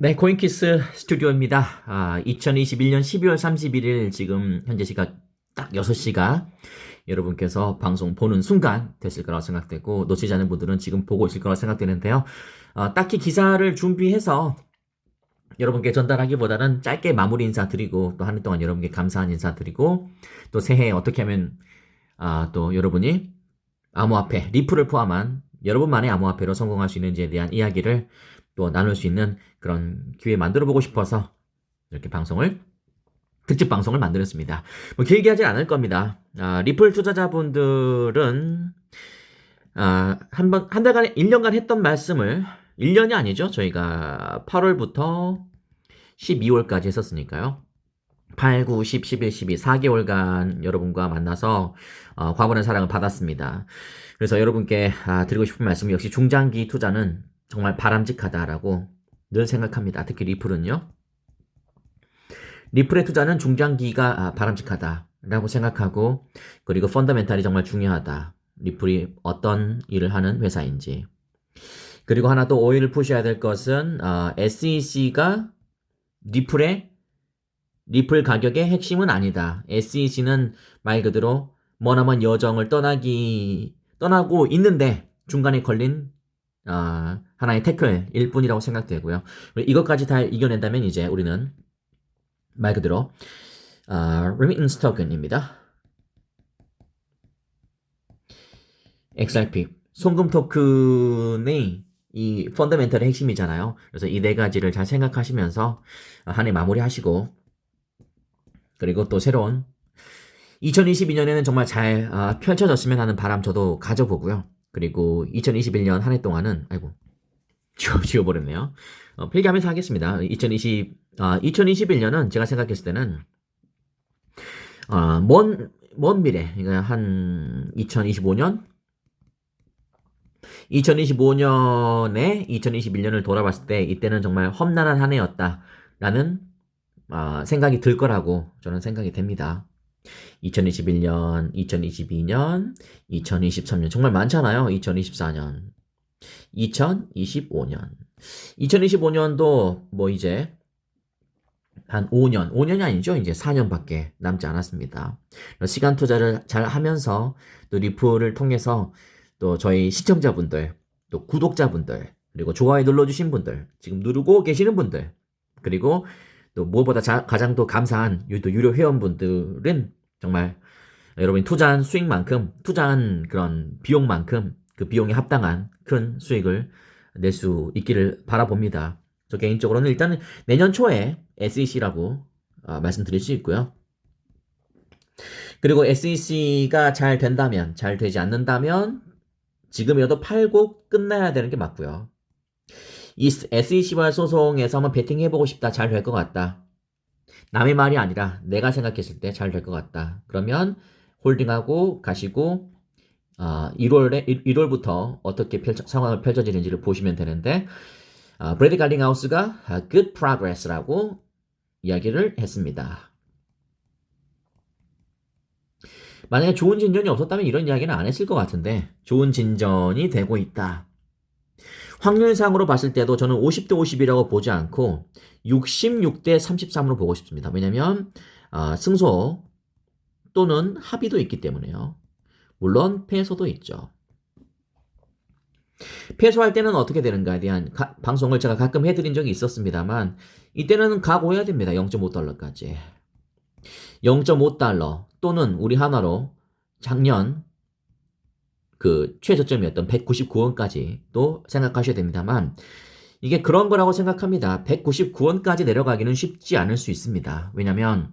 네, 코인키스 스튜디오입니다. 아, 2021년 12월 31일 지금 현재 시각 딱 6시가 여러분께서 방송 보는 순간 됐을 거라고 생각되고 놓치지 않은 분들은 지금 보고 있을 거라고 생각되는데요. 아, 딱히 기사를 준비해서 여러분께 전달하기보다는 짧게 마무리 인사 드리고 또 한 해 동안 여러분께 감사한 인사 드리고 또 새해 어떻게 하면 아, 또 여러분이 암호화폐, 리플을 포함한 여러분만의 암호화폐로 성공할 수 있는지에 대한 이야기를 또 나눌 수 있는 그런 기회 만들어 보고 싶어서 이렇게 방송을 특집 방송을 만들었습니다. 뭐 길게 하진 않을 겁니다. 아, 리플 투자자분들은 아, 한 번, 한 달간, 1년간 했던 말씀을 1년이 아니죠. 저희가 8월부터 12월까지 했었으니까요. 8, 9, 10, 11, 12, 4개월간 여러분과 만나서 어, 과분한 사랑을 받았습니다. 그래서 여러분께 아, 드리고 싶은 말씀은 역시 중장기 투자는 정말 바람직하다라고 늘 생각합니다. 특히 리플은요. 리플의 투자는 중장기가 아, 바람직하다라고 생각하고 그리고 펀더멘탈이 정말 중요하다. 리플이 어떤 일을 하는 회사인지. 그리고 하나 또 오해를 푸셔야 될 것은 어, SEC가 리플의 리플 가격의 핵심은 아니다. SEC는 말 그대로 머나먼 여정을 떠나기 떠나고 있는데 중간에 걸린 아, 하나의 태클일 뿐이라고 생각되고요. 이것까지 다 이겨낸다면 이제 우리는 말 그대로 아, remittance token입니다. XRP 송금 토큰의 이 펀더멘털의 핵심이잖아요. 그래서 이 네 가지를 잘 생각하시면서 한 해 마무리하시고 그리고 또 새로운 2022년에는 정말 잘 아, 펼쳐졌으면 하는 바람 저도 가져보고요. 그리고 2021년 한 해 동안은 아이고 지워 지워버렸네요. 어, 필기하면서 하겠습니다. 2020 아, 2021년은 제가 생각했을 때는 아, 먼, 먼 미래, 그러니까 한 2025년 2025년에 2021년을 돌아봤을 때 이때는 정말 험난한 한 해였다라는 아, 생각이 들 거라고 저는 생각이 됩니다. 2021년, 2022년, 2023년 정말 많잖아요. 2024년, 2025년, 2025년도 뭐 이제 한 5년, 5년이 아니죠. 이제 4년밖에 남지 않았습니다. 시간 투자를 잘 하면서 또 리플을 통해서 또 저희 시청자분들, 또 구독자분들, 그리고 좋아요 눌러주신 분들, 지금 누르고 계시는 분들, 그리고 또 무엇보다 자, 가장 또 감사한 또 유료 회원분들은 정말 여러분이 투자한 수익만큼, 투자한 그런 비용만큼 그 비용에 합당한 큰 수익을 낼 수 있기를 바라봅니다. 저 개인적으로는 일단 내년 초에 SEC라고 어, 말씀드릴 수 있고요. 그리고 SEC가 잘 된다면, 잘 되지 않는다면 지금이라도 팔고 끝나야 되는 게 맞고요. 이 SEC와 소송에서 한번 베팅해보고 싶다. 잘 될 것 같다. 남의 말이 아니라 내가 생각했을 때 잘 될 것 같다. 그러면 홀딩하고 가시고 어, 1월에 1월부터 어떻게 펼쳐, 상황을 펼쳐지는지를 보시면 되는데 어, 브래드 갈링하우스가 아, good progress라고 이야기를 했습니다. 만약에 좋은 진전이 없었다면 이런 이야기는 안 했을 것 같은데 좋은 진전이 되고 있다. 확률상으로 봤을 때도 저는 50대 50이라고 보지 않고 66대 33으로 보고 싶습니다. 왜냐면 어, 승소 또는 합의도 있기 때문에요. 물론 패소도 있죠. 패소할 때는 어떻게 되는가에 대한 가, 방송을 제가 가끔 해드린 적이 있었습니다만 이때는 각오해야 됩니다. 0.5달러까지. 0.5달러 또는 우리 하나로 작년 그 최저점이었던 199원까지 또 생각하셔야 됩니다만 이게 그런 거라고 생각합니다. 199원까지 내려가기는 쉽지 않을 수 있습니다. 왜냐면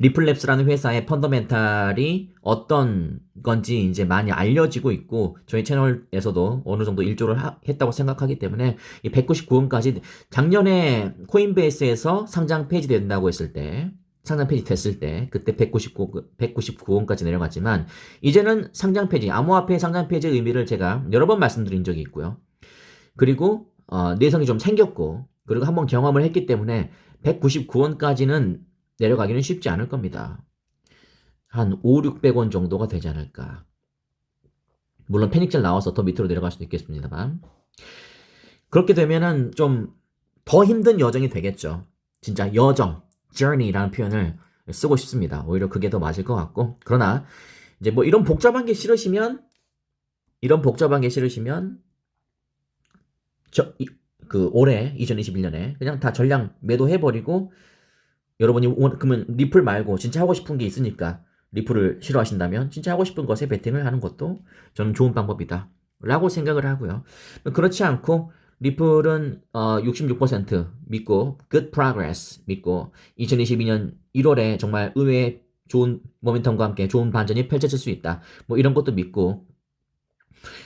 리플랩스라는 회사의 펀더멘탈이 어떤 건지 이제 많이 알려지고 있고 저희 채널에서도 어느 정도 일조를 하, 했다고 생각하기 때문에 이 199원까지 작년에 코인베이스에서 상장 폐지된다고 했을 때 상장 폐지 됐을 때 그때 199, 199원까지 내려갔지만 이제는 상장 폐지, 암호화폐 상장 폐지 의미를 제가 여러 번 말씀드린 적이 있고요. 그리고 어, 내성이 좀 생겼고 그리고 한번 경험을 했기 때문에 199원까지는 내려가기는 쉽지 않을 겁니다. 한 5, 600원 정도가 되지 않을까. 물론 패닉젤 나와서 더 밑으로 내려갈 수도 있겠습니다만. 그렇게 되면은 좀 더 힘든 여정이 되겠죠. 진짜 여정, journey라는 표현을 쓰고 싶습니다. 오히려 그게 더 맞을 것 같고. 그러나 이제 뭐 이런 복잡한 게 싫으시면 이런 복잡한 게 싫으시면 저, 이, 그 올해 2021년에 그냥 다 전량 매도해 버리고 여러분이 원, 그러면 리플 말고 진짜 하고 싶은 게 있으니까 리플을 싫어하신다면 진짜 하고 싶은 것에 베팅을 하는 것도 저는 좋은 방법이다. 라고 생각을 하고요. 그렇지 않고 리플은 어, 66% 믿고 good progress 믿고 2022년 1월에 정말 의외의 좋은 모멘텀과 함께 좋은 반전이 펼쳐질 수 있다. 뭐 이런 것도 믿고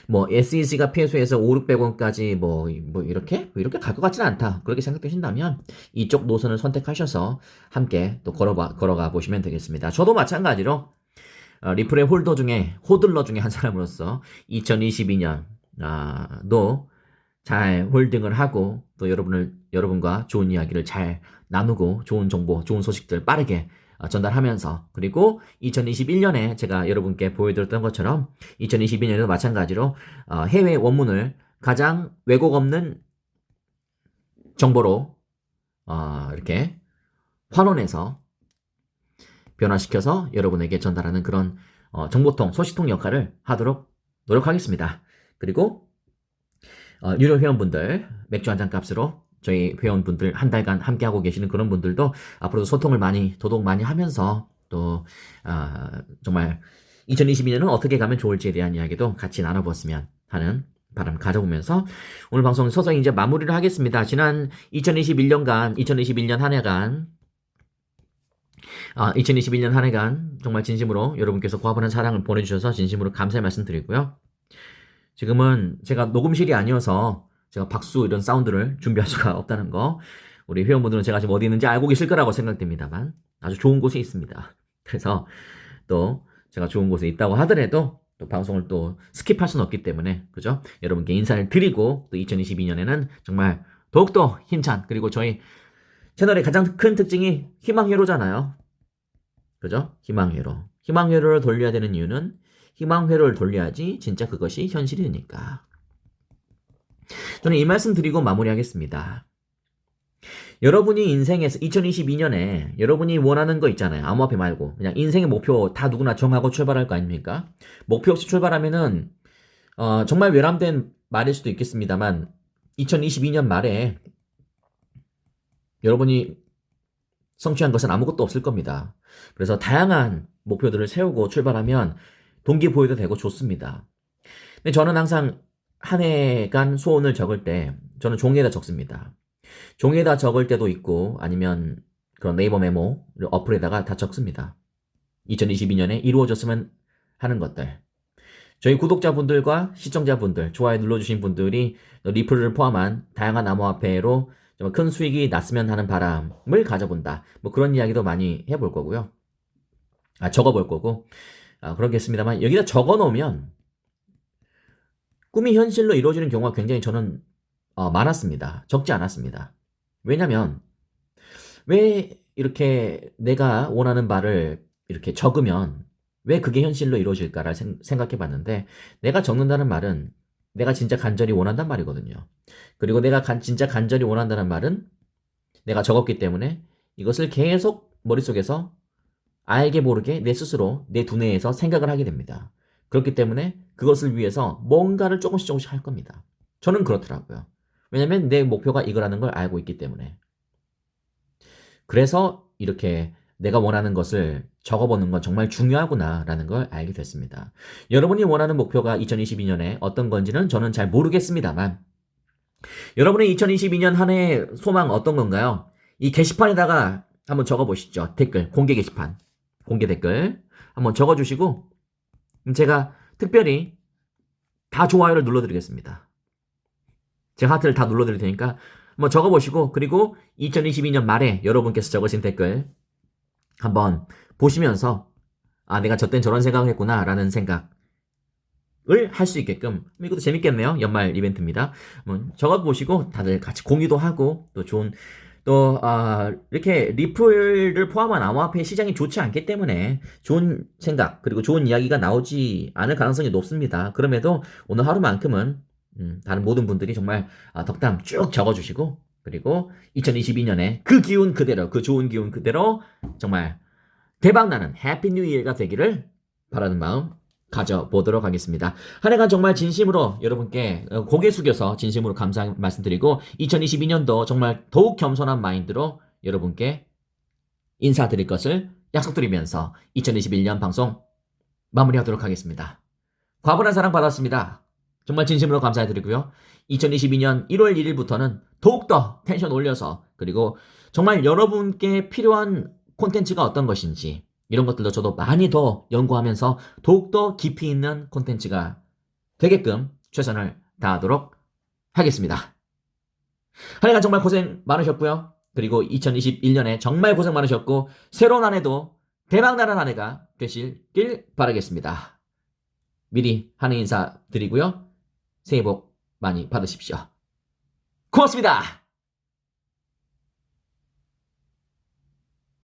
뭐 SEC가 폐수해서 5, 600원까지 뭐, 뭐 이렇게 뭐 이렇게 갈 것 같지는 않다. 그렇게 생각되신다면 이쪽 노선을 선택하셔서 함께 또 걸어봐, 걸어가 보시면 되겠습니다. 저도 마찬가지로 어, 리플의 홀더 중에 호들러 중에 한 사람으로서 2022년 아도 잘 홀딩을 하고 또 여러분을 여러분과 좋은 이야기를 잘 나누고 좋은 정보, 좋은 소식들 빠르게 어, 전달하면서 그리고 2021년에 제가 여러분께 보여드렸던 것처럼 2022년에도 마찬가지로 어, 해외 원문을 가장 왜곡 없는 정보로 어, 이렇게 환원해서 변화시켜서 여러분에게 전달하는 그런 어, 정보통, 소식통 역할을 하도록 노력하겠습니다. 그리고 어, 유료 회원분들 맥주 한 잔 값으로 저희 회원분들 한 달간 함께하고 계시는 그런 분들도 앞으로도 소통을 많이 더더욱 많이 하면서 또 아, 정말 2022년은 어떻게 가면 좋을지에 대한 이야기도 같이 나눠보았으면 하는 바람 가져보면서 오늘 방송 서서히 이제 마무리를 하겠습니다. 지난 2021년간 2021년 한 해간 아, 2021년 한 해간 정말 진심으로 여러분께서 과분한 사랑을 보내주셔서 진심으로 감사의 말씀 드리고요. 지금은 제가 녹음실이 아니어서 제가 박수 이런 사운드를 준비할 수가 없다는 거 우리 회원분들은 제가 지금 어디 있는지 알고 계실 거라고 생각됩니다만 아주 좋은 곳에 있습니다. 그래서 또 제가 좋은 곳에 있다고 하더라도 또 방송을 또 스킵할 수는 없기 때문에 그죠? 여러분께 인사를 드리고 또 2022년에는 정말 더욱더 힘찬 그리고 저희 채널의 가장 큰 특징이 희망회로잖아요. 그죠? 희망회로. 희망회로를 돌려야 되는 이유는 희망 회로를 돌려야지 진짜 그것이 현실이니까. 저는 이 말씀 드리고 마무리하겠습니다. 여러분이 인생에서 2022년에 여러분이 원하는 거 있잖아요. 암호화폐 말고 그냥 인생의 목표 다 누구나 정하고 출발할 거 아닙니까? 목표 없이 출발하면은 어, 정말 외람된 말일 수도 있겠습니다만 2022년 말에 여러분이 성취한 것은 아무것도 없을 겁니다. 그래서 다양한 목표들을 세우고 출발하면 동기부여도 되고 좋습니다. 근데 저는 항상 한 해간 소원을 적을 때 저는 종이에다 적습니다. 종이에다 적을 때도 있고 아니면 그런 네이버 메모 어플에다가 다 적습니다. 2022년에 이루어졌으면 하는 것들. 저희 구독자분들과 시청자분들, 좋아요 눌러주신 분들이 리플을 포함한 다양한 암호화폐로 큰 수익이 났으면 하는 바람을 가져본다. 뭐 그런 이야기도 많이 해볼 거고요. 아, 적어볼 거고. 아, 그렇겠습니다만 여기다 적어 놓으면 꿈이 현실로 이루어지는 경우가 굉장히 저는 어, 많았습니다. 적지 않았습니다. 왜냐면 왜 이렇게 내가 원하는 바를 이렇게 적으면 왜 그게 현실로 이루어질까를 생각해 봤는데 내가 적는다는 말은 내가 진짜 간절히 원한단 말이거든요. 그리고 내가 간, 진짜 간절히 원한다는 말은 내가 적었기 때문에 이것을 계속 머릿속에서 알게 모르게 내 스스로 내 두뇌에서 생각을 하게 됩니다. 그렇기 때문에 그것을 위해서 뭔가를 조금씩 조금씩 할 겁니다. 저는 그렇더라고요. 왜냐면 내 목표가 이거라는 걸 알고 있기 때문에. 그래서 이렇게 내가 원하는 것을 적어보는 건 정말 중요하구나라는 걸 알게 됐습니다. 여러분이 원하는 목표가 2022년에 어떤 건지는 저는 잘 모르겠습니다만, 여러분의 2022년 한 해의 소망 어떤 건가요? 이 게시판에다가 한번 적어보시죠. 댓글, 공개 게시판. 공개 댓글. 한번 적어주시고, 제가 특별히 다 좋아요를 눌러드리겠습니다. 제가 하트를 다 눌러드릴 테니까 한번 적어보시고 그리고 2022년 말에 여러분께서 적으신 댓글 한번 보시면서 아 내가 저땐 저런 생각을 했구나 라는 생각을 할 수 있게끔 이것도 재밌겠네요 연말 이벤트입니다 적어보시고 다들 같이 공유도 하고 또 좋은 또 아, 이렇게 리플을 포함한 암호화폐 시장이 좋지 않기 때문에 좋은 생각 그리고 좋은 이야기가 나오지 않을 가능성이 높습니다. 그럼에도 오늘 하루만큼은 음, 다른 모든 분들이 정말 아, 덕담 쭉 적어주시고 그리고 2022년에 그 기운 그대로, 그 좋은 기운 그대로 정말 대박나는 해피 뉴 이어가 되기를 바라는 마음 가져보도록 하겠습니다. 한 해간 정말 진심으로 여러분께 어, 고개 숙여서 진심으로 감사 말씀드리고 2022년도 정말 더욱 겸손한 마인드로 여러분께 인사드릴 것을 약속드리면서 2021년 방송 마무리하도록 하겠습니다. 과분한 사랑 받았습니다. 정말 진심으로 감사드리고요. 2022년 1월 1일부터는 더욱더 텐션 올려서 그리고 정말 여러분께 필요한 콘텐츠가 어떤 것인지 이런 것들도 저도 많이 더 연구하면서 더욱더 깊이 있는 콘텐츠가 되게끔 최선을 다하도록 하겠습니다. 한 해간 정말 고생 많으셨고요. 그리고 2021년에 정말 고생 많으셨고 새로운 한 해도 대박나는 한 해가 되실길 바라겠습니다. 미리 한 해 인사 드리고요. 새해 복 많이 받으십시오. 고맙습니다.